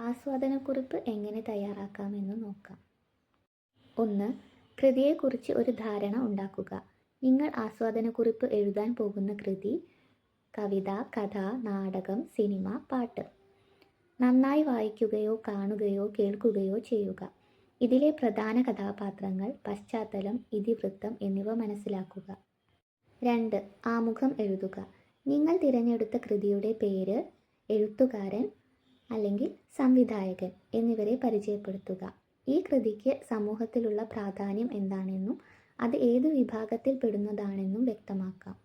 ആസ്വാദനക്കുറിപ്പ് എങ്ങനെ തയ്യാറാക്കാമെന്ന് നോക്കാം. ഒന്ന് കൃതിയെക്കുറിച്ച് ഒരു ധാരണ ഉണ്ടാക്കുക. നിങ്ങൾ ആസ്വാദനക്കുറിപ്പ് എഴുതാൻ പോകുന്ന കൃതി കവിത കഥ നാടകം സിനിമ പാട്ട്. നന്നായി വായിക്കുകയോ കാണുകയോ കേൾക്കുകയോ ചെയ്യുക. ഇതിലെ പ്രധാന കഥാപാത്രങ്ങൾ പശ്ചാത്തലം ഇതിവൃത്തം എന്നിവ മനസ്സിലാക്കുക. രണ്ട് ആമുഖം എഴുതുക. നിങ്ങൾ തിരഞ്ഞെടുത്ത കൃതിയുടെ പേര് എഴുത്തുകാരൻ അല്ലെങ്കിൽ സംവിധായകൻ എന്നിവരെ പരിചയപ്പെടുത്തുക. ഈ കൃതിക്ക് സമൂഹത്തിലുള്ള പ്രാധാന്യം എന്താണെന്നും അത് ഏതു വിഭാഗത്തിൽ പെടുന്നതാണെന്നും വ്യക്തമാക്കാം.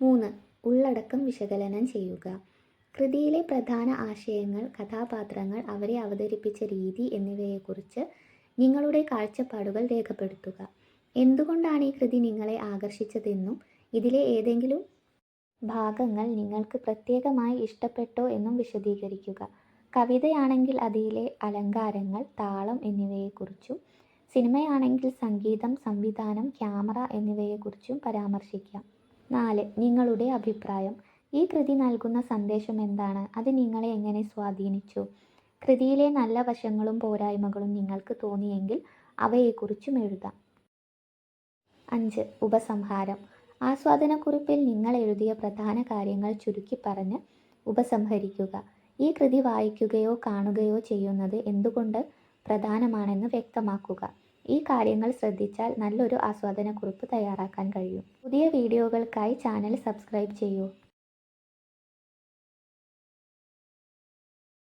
മൂന്ന്. ഉള്ളടക്കം വിശകലനം ചെയ്യുക. കൃതിയിലെ പ്രധാന ആശയങ്ങൾ കഥാപാത്രങ്ങൾ അവരെ അവതരിപ്പിച്ച രീതി എന്നിവയെക്കുറിച്ച് നിങ്ങളുടെ കാഴ്ചപ്പാടുകൾ രേഖപ്പെടുത്തുക. എന്തുകൊണ്ടാണ് ഈ കൃതി നിങ്ങളെ ആകർഷിച്ചതെന്നും ഇതിലെ ഏതെങ്കിലും ഭാഗങ്ങൾ നിങ്ങൾക്ക് പ്രത്യേകമായി ഇഷ്ടപ്പെട്ടോ എന്നും വിശദീകരിക്കുക. കവിതയാണെങ്കിൽ അതിലെ അലങ്കാരങ്ങൾ താളം എന്നിവയെക്കുറിച്ചും സിനിമയാണെങ്കിൽ സംഗീതം സംവിധാനം ക്യാമറ എന്നിവയെക്കുറിച്ചും പരാമർശിക്കാം. നാല് നിങ്ങളുടെ അഭിപ്രായം. ഈ കൃതി നൽകുന്ന സന്ദേശം എന്താണ്? അത് നിങ്ങളെ എങ്ങനെ സ്വാധീനിച്ചു? കൃതിയിലെ നല്ല വശങ്ങളും പോരായ്മകളും നിങ്ങൾക്ക് തോന്നിയെങ്കിൽ അവയെക്കുറിച്ചും എഴുതാം. അഞ്ച് ഉപസംഹാരം. ആസ്വാദനക്കുറിപ്പിൽ നിങ്ങൾ എഴുതിയ പ്രധാന കാര്യങ്ങൾ ചുരുക്കി പറഞ്ഞ് ഉപസംഹരിക്കുക. ഈ കൃതി വായിക്കുകയോ കാണുകയോ ചെയ്യുന്നത് എന്തുകൊണ്ട് പ്രധാനമാണെന്ന് വ്യക്തമാക്കുക. ഈ കാര്യങ്ങൾ ശ്രദ്ധിച്ചാൽ നല്ലൊരു ആസ്വാദനക്കുറിപ്പ് തയ്യാറാക്കാൻ കഴിയും. പുതിയ വീഡിയോകൾക്കായി ചാനൽ സബ്സ്ക്രൈബ് ചെയ്യൂ.